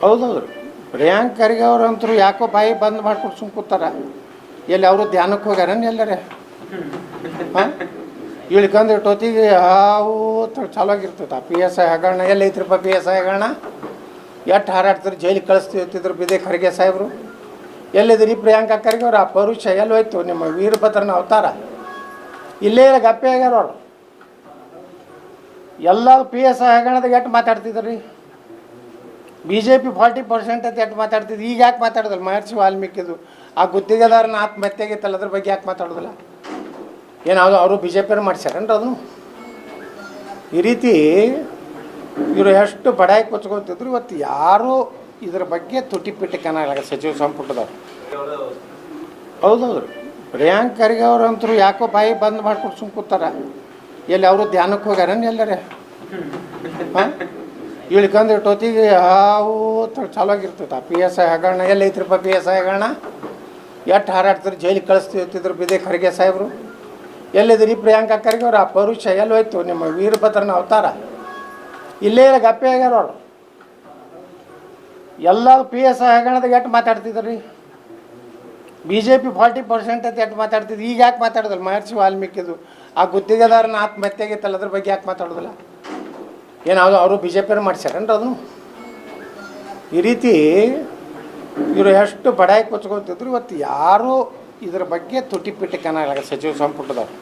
ಹೌದೌದು. ಪ್ರಿಯಾಂಕ್ ಖರ್ಗೆ ಅವ್ರಂತರೂ ಯಾಕೋ ಬಾಯಿ ಬಂದ್ ಮಾಡ್ಕೊಂಡು ಸುಮ್ ಕೂತಾರ. ಎಲ್ಲಿ ಅವರು ಧ್ಯಾನಕ್ಕೆ ಹೋಗ್ಯಾರ ಎಲ್ಲರೇ? ಹಾಂ? ಟೋತಿಗೆ ಇಟ್ಟೊತ್ತಿಗೆ ಹಾವು ಚಾಲು ಆಗಿರ್ತೈತೆ ಪಿ ಎಸ್ ಐ ಹಗರಣ, ಎಲ್ಲಿ ಐತ್ರಿಪ್ಪ ಪಿ ಎಸ್ ಐ ಹಗರಣ? ಎಷ್ಟು ಹಾರಾಡ್ತಾರೆ ಜೈಲಿಗೆ ಕಳಿಸ್ತಿರ್ತಿದ್ರು ಬಿದೆ ಖರ್ಗೆ ಸಾಹೇಬರು. ಎಲ್ಲಿದ್ರಿ ಪ್ರಿಯಾಂಕಾ ಖರ್ಗೆ ಅವ್ರು? ಆ ಪರುಷ ಎಲ್ಲಿ ಹೋಯ್ತು? ನಿಮ್ಮ ವೀರಭದ್ರನ ಅವತಾರ? ಇಲ್ಲೇ ಇಲ್ಲ, ಗಪ್ಪೆ ಆಗ್ಯಾರ ಅವರು. ಎಲ್ಲ ಪಿ ಎಸ್ ಐ ಹಗರಣದಾಗ ಎಷ್ಟು ಮಾತಾಡ್ತಿದ್ರಿ? B J P forty percent ಅಂತ ಎಷ್ಟು ಮಾತಾಡ್ತಿದ್ದು ಈಗ ಯಾಕೆ ಮಾತಾಡೋದಲ್ಲ? ಮಹರ್ಷಿ ವಾಲ್ಮೀಕಿದು. ಆ ಗುತ್ತಿಗೆದಾರನ ಆತ್ಮಹತ್ಯೆ ಆಗಿತ್ತಲ್ಲ ಅದ್ರ ಬಗ್ಗೆ ಯಾಕೆ ಮಾತಾಡೋದಿಲ್ಲ? ಏನಾದ್ರು ಅವರು ಬಿ ಜೆ ಪಿಯವ್ರು ಮಾಡ್ಸ್ಯಾರೇನ್ರಿ ಅದನ್ನು? ಈ ರೀತಿ ಇವರು ಎಷ್ಟು ಬಡಾಯಿ ಕೊಚ್ಕೊತಿದ್ರು ಇವತ್ತು ಯಾರೂ ಇದ್ರ ಬಗ್ಗೆ ತುಟಿ ಪಿಟಿ ಕನಾಗಲ್ಲ ಸಚಿವ ಸಂಪುಟದವ್ರು. ಹೌದೌದು ಪ್ರಿಯಾಂಕ್ ಖರ್ಗೆ ಅವ್ರಂತರೂ ಯಾಕೋ ಬಾಯಿ ಬಂದ್ ಮಾಡ್ಕೊಂಡು ಸುಮ್ ಎಲ್ಲಿ ಅವರು ಧ್ಯಾನಕ್ಕೆ ಹೋಗ್ಯಾರ ಎಲ್ಲರೇ? ಹಾಂ? ಇಳ್ಕೊಂಡು ಇಟ್ಟೊತ್ತಿಗೆ ಹಾವು ಚಾಲು ಆಗಿರ್ತೈತೆ ಪಿ ಎಸ್ ಐ ಹಗರಣ, ಎಲ್ಲಿ ಐತ್ರಿಪ್ಪ ಪಿ ಎಸ್ ಐ ಹಗರಣ? ಎಷ್ಟು ಹಾರಾಡ್ತಾರೆ, ಜೈಲಿಗೆ ಕಳಿಸ್ತಿರ್ತಿದ್ರು ಬಿದೆ ಖರ್ಗೆ ಸಾಹೇಬರು. ಎಲ್ಲಿದ್ರಿ ಪ್ರಿಯಾಂಕಾ ಖರ್ಗೆ ಅವ್ರು? ಆ ಪರುಷ ಎಲ್ಲಿ ಹೋಯ್ತು? ನಿಮ್ಮ ವೀರಭದ್ರನ ಅವತಾರ. ಇಲ್ಲೇ ಇಲ್ಲ, ಗಪ್ಪೆ ಆಗ್ಯಾರ ಅವರು. ಎಲ್ಲ ಪಿ ಎಸ್ ಐ ಹಗರಣದಾಗ ಎಷ್ಟು ಮಾತಾಡ್ತಿದ್ರಿ? B J P forty percent ಅಂತ ಎಷ್ಟು ಮಾತಾಡ್ತಿದ್ರು? ಈಗ ಯಾಕೆ ಮಾತಾಡೋದಿಲ್ಲ? ಮಹರ್ಷಿ ವಾಲ್ಮೀಕಿದು. ಆ ಗುತ್ತಿಗೆದಾರನ ಆತ್ಮಹತ್ಯೆ ಆಗಿತ್ತಲ್ಲ ಅದ್ರ ಬಗ್ಗೆ ಯಾಕೆ ಮಾತಾಡೋದಿಲ್ಲ? ಏನು ಅದು ಅವರು ಬಿ ಜೆ ಪಿಯವ್ರು ಮಾಡ್ಸ್ಯಾರೇನ್ರಿ ಅದನ್ನು? ಈ ರೀತಿ ಇವರು ಎಷ್ಟು ಬಡಾಯಿ ಕೊಚ್ಕೊತಿದ್ರು ಇವತ್ತು ಯಾರೂ ಇದ್ರ ಬಗ್ಗೆ ತುಟಿ ಪಿಟಿ ಕನ್ನಡ ಸಚಿವ ಸಂಪುಟದವ್ರು.